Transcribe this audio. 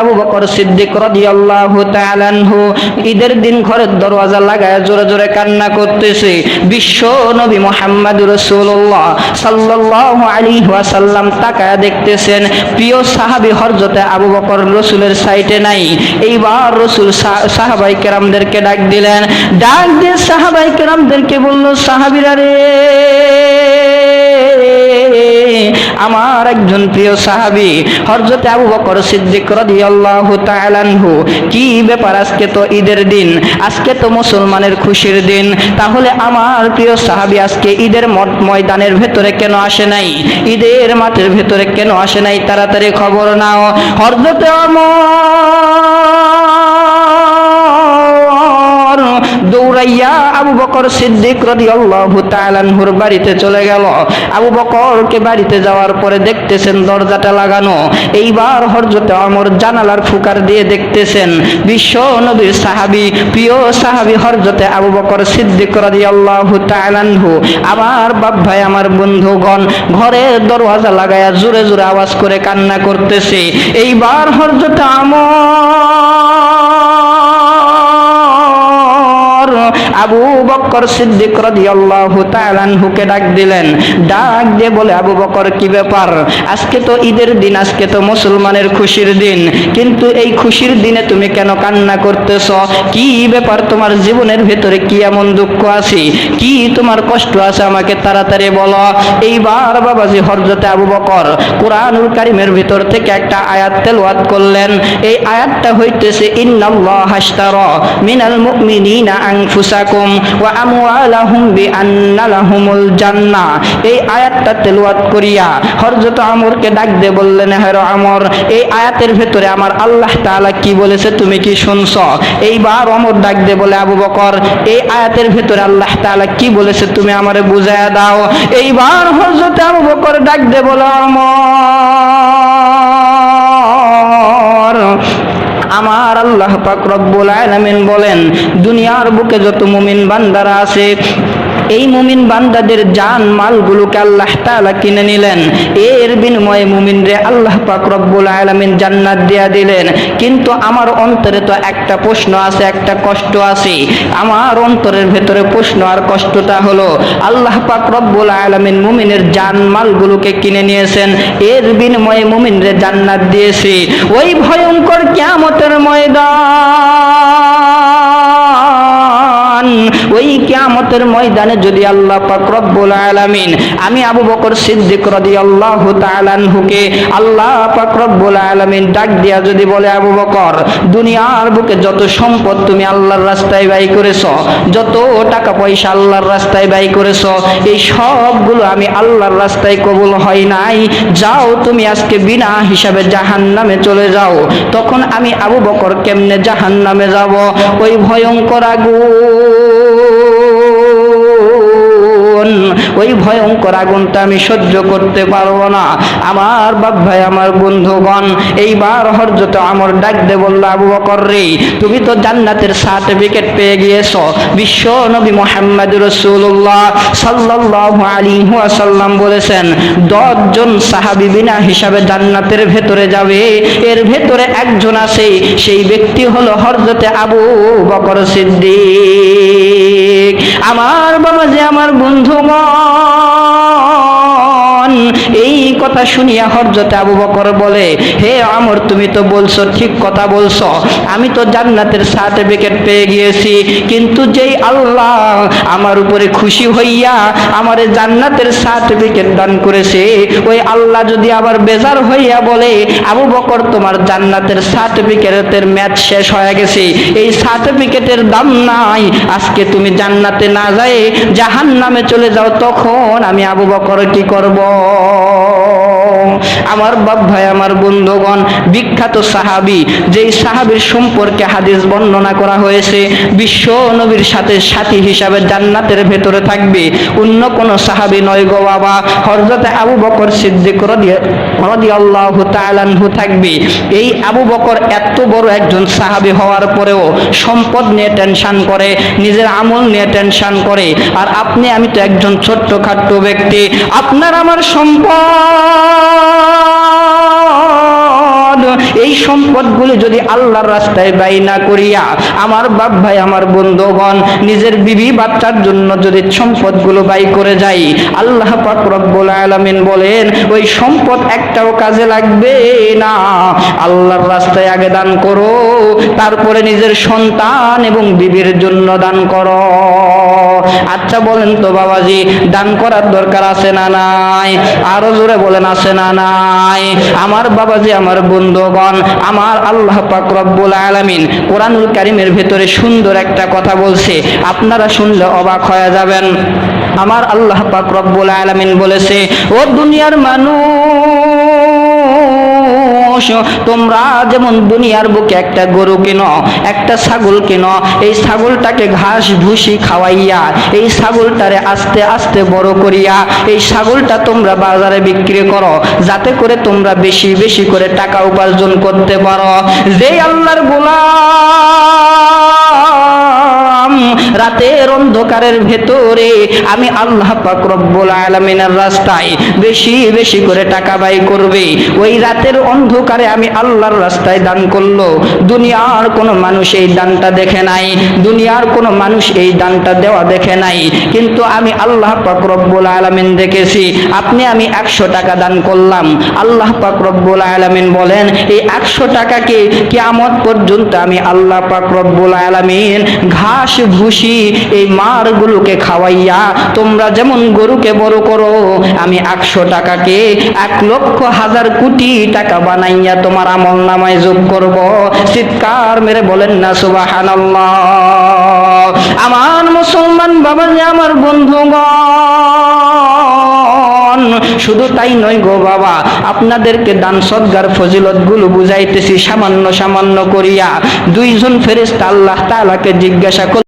আবু ঘরের দরওয়াজা লাগায় জোরে কান্না করতেছে। বিশ্ব দেখতেছেন আবু সাইটে নাই। এইবার রাসূল সাহাবাই কেরামদেরকে ডাক দিলেন, ডাক দিয়ে সাহাবাই কেরামদেরকে বলল, সাহাবীরা রে আমার একজন প্রিয় সাহাবি হরজত আবু বকর সিদ্দিক রাদিয়াল্লাহু তাআলা আনহু, কি ব্যাপার আজকে তো ঈদের দিন? আজকে তো মুসলমানের খুশির দিন। তাহলে আমার প্রিয় সাহাবি আজকে ঈদের ময়দানের ভেতরে কেন আসে নাই? ঈদের মাঠের ভেতরে কেন আসে নাই? তাড়াতাড়ি খবর নাও। হরজত ওমর আবু বকর সিদ্দিক রাদিয়াল্লাহু তাআলা আনহুর বাড়িতে চলে গেল। আবু বকরকে বাড়িতে যাওয়ার পরে দেখতেছেন দরজাটা লাগানো। এইবার হযরত ওমর জানালার ফুকার দিয়ে দেখতেছেন, বিশ্ব নবীর সাহাবী, প্রিয় সাহাবী হযরতে আবু বকর সিদ্দিক রাদিয়াল্লাহু তাআলা আনহু। আমার বাপ ভাই, আমার বন্ধুগণ ঘরের দরওয়াজা লাগায়া জোরে জোরে আওয়াজ করে কান্না করতেছে। এইবার হযরত আমর আবু বকর সিদ্দিক রাদিয়াল্লাহু তাআলা আনহুকে ডাক দিলেন। ডাক দিয়ে বলে, আবু বকর, কি ব্যাপার? আজকে তো ঈদের দিন, আজকে তো মুসলমানের খুশির দিন। কিন্তু এই খুশির দিনে তুমি কেন কান্না করতেছ? কি ব্যাপার তোমার জীবনের ভেতরে কি এমন দুঃখ আছে? কি তোমার কষ্ট আছে? আমাকে তাড়াতাড়ি বলো। এইবার বাবাজি হযরতে আবু বকর কোরআনুল কারিমের ভিতর থেকে একটা আয়াত তেলাওয়াত করলেন। এই আয়াতটা হইতেছে, ইন্নাল্লাহ হাশতারা মিনাল মুমিনিনা আনফুসাকুম ওয়া আমওয়ালাহুম বিআন্না লাহুমুল জান্নাহ এই আয়াতটা তেলাওয়াত করিয়া হযরত আমরকে ডাক দিয়ে বললেন, হে আমর, এই আয়াতের ভেতরে আমার আল্লাহ তাআলা কি বলেছে তুমি কি শুনছো? এইবার অমর ডাক দিয়ে বলে, আবু বকর, এই আয়াতের ভেতরে আল্লাহ তাআলা কি বলেছে তুমি আমারে বুঝায়া দাও? এইবার হযরত আবু বকর ডাক দিয়ে বলে, আমর আল্লাহ পাক রব্বুল আলামিন বলেন দুনিয়ার বুকে যত মুমিন বান্দারা আছে এই মুমিন বান্দাদের জান, মালগুলোকে আল্লাহ তাআলা কিনে নিলেন। এর বিনিময়ে মুমিনরে আল্লাহ পাক রব্বুল আলামিন জান্নাত দিয়া দিলেন। কিন্তু আমার অন্তরে তো একটা প্রশ্ন আছে, একটা কষ্ট আছে। আমার অন্তরের ভেতরে প্রশ্ন আর কষ্টটা হলো, আল্লাহ পাক রব্বুল আলামিন মুমিনের জান, মালগুলোকে কিনে নিয়েছেন। এর বিনিময়ে মুমিনরে জান্নাত দিয়েছে। ওই ভয়ঙ্কর কিয়ামতের ময়দান। কিয়ামতের ময়দানে যদি আল্লাহ পাক রব্বুল আলামিন, আমি আবু বকর সিদ্দিক রাদিয়াল্লাহু তাআলা আনহুকে আল্লাহ পাক রব্বুল আলামিন ডাক দিয়া যদি বলে, আবু বকর, দুনিয়ার বুকে যত সম্পদ তুমি আল্লাহর রাস্তায় ব্যয় করেছ, যত টাকা পয়সা আল্লাহর রাস্তায় ব্যয় করেছ, এই সবগুলো আমি আল্লাহর রাস্তায় কবুল হয় নাই। যাও তুমি আজকে বিনা হিসাবে জাহান্নামে চলে যাও। তখন আমি আবু বকর কেমনে জাহান্নামে যাব? ওই ভয়ঙ্কর আগুন ওই ভয়ঙ্কর আগুনটা আমি সহ্য করতে পারব না। আমার বাপ ভাই, আমার বন্ধুগণ, এইবার হরজত আমর ডাক দে বলল, আবু বকর রে, তুমি তো জান্নাতের সার্টিফিকেট পেয়ে গিয়েছো। বিশ্ব নবী মোহাম্মদ রসুল্লাহ সাল্লাল্লাহু আলাইহি ওয়াসাল্লাম বলেছেন, দশজন সাহাবী বিনা হিসাবে জান্নাতের ভেতরে যাবে। এর ভেতরে একজন আছে, সেই ব্যক্তি হলো হরজতে আবু বকর সিদ্দিক। আমার বাবা যে আমার এই কথা শুনিয়া হরজতে আবু বকর বলে, হে আমর, তুমি তো বলছো, ঠিক কথা বলছো। আমি তো জান্নাতের সার্টিফিকেট পেয়ে গিয়েছি, কিন্তু যেই আল্লাহ আমার উপরে খুশি হইয়া আমারে জান্নাতের সার্টিফিকেট দান করেছে, ওই আল্লাহ যদি আবার বেজার হইয়া বলে, আবু বকর, তোমার জান্নাতের সার্টিফিকেটের ম্যাচ শেষ হয়ে গেছে, এই সার্টিফিকেটের দাম নাই, আজকে তুমি জান্নাতে না যায় জাহান নামে চলে যাও, তখন আমি আবু বকর কি করব? আমার বাপ ভাই, আমার বন্ধুগণ, বিখ্যাত সাহাবি, যেই সাহাবীর সম্পর্কে হাদিস বর্ণনা করা হয়েছে, বিশ্ব নবীর সাথে সাথী হিসাবে জান্নাতের ভেতরে থাকবে। অন্য কোন সাহাবী নয় গো বাবা, হযরতে আবু বকর সিদ্দিক থাকবে। এই আবু বকর এত বড় একজন সাহাবী হওয়ার পরেও সম্পদ নিয়ে টেনশন করে, নিজের আমল নিয়ে টেনশন করে। আর আপনি, আমি তো একজন ছোট্ট খাট্ট ব্যক্তি, আপনার আমার সম্পদ। সম্পদগুলি যদি আল্লাহর রাস্তায় ব্যয় না করিয়া আমার বাপ ভাই, আমার বন্ধুগণ, নিজের বিবি বাচ্চার জন্য যদি সম্পদগুলো ব্যয় করে যাই, আল্লাহ পাক রব্বুল আলামিন বলেন, ওই সম্পদ একটাও কাজে লাগবে না। আল্লাহর রাস্তায় আগে দান করো, তারপরে নিজের সন্তান এবং বিবির জন্য দান করো। আচ্ছা বলেন তো বাবাজি, দান করার দরকার আছে না নাই? আরও জোরে বলেন, আছে না নাই? আমার বাবাজি, আমার বন্ধুগণ আমার আল্লাহ পাক রব্বুল আলামিন কোরআনুল কারিমের ভেতরে সুন্দর একটা কথা বলছে। আপনারা শুনলে অবাক হয়ে যাবেন। আমার আল্লাহ পাক রব্বুল আলামিন বলেছে, ও দুনিয়ার মানুষ তোমরা যেমন দুনিয়ার বুকে একটা গরু কেনো, একটা ছাগল কেনো, এই ছাগলটাকে ঘাস ভুসি খাওয়াইয়া, এই ছাগলটারে আস্তে আস্তে বড় করিয়া, এই ছাগলটা তোমরা বাজারে বিক্রি করো, যাতে করে তোমরা বেশি বেশি করে টাকা উপার্জন করতে পারো। যে আল্লাহর গোলাম রাতের অন্ধকারের ভেতরে আমি আল্লাহ পাক আলামিনের রাস্তায় বেশি বেশি করে টাকা ব্যয় করবে। ওই রাতের অন্ধকারে আমি আল্লাহর রাস্তায় দান করল। দুনিয়ার কোনো মানুষ এই দানটা দেখে নাই। দুনিয়ার কোনো মানুষ এই দানটা দেওয়া দেখে নাই। কিন্তু আমি আল্লাহ পাক রব্বুল আলামিন দেখেছি, আপনি আমি একশো টাকা দান করলাম। আল্লাহ পাক রব্বুল আলামিন বলেন, এই একশো টাকাকে কিয়ামত পর্যন্ত আমি আল্লাহ পাক রব্বুল আলামিন ঘাস, ভুসি এই মারগুলোকে খাওয়াইয়া তোমরা যেমন গরুকে বড় করো, আমি একশো টাকাকে এক লক্ষ হাজার কোটি টাকা বানাইয়া তোমার আমল নামায় যোগ করব। চিৎকার মেরে বলেন না সুবাহান আমার মুসলমান বাবা যে আমার বন্ধুগণ, শুধু তাই নয় গো বাবা, আপনাদেরকে দান সদ্গার ফজিলতগুলো বুঝাইতেছি সামান্য সামান্য করিয়া। দুইজন ফেরেস্তা আল্লাহ তালাকে জিজ্ঞাসা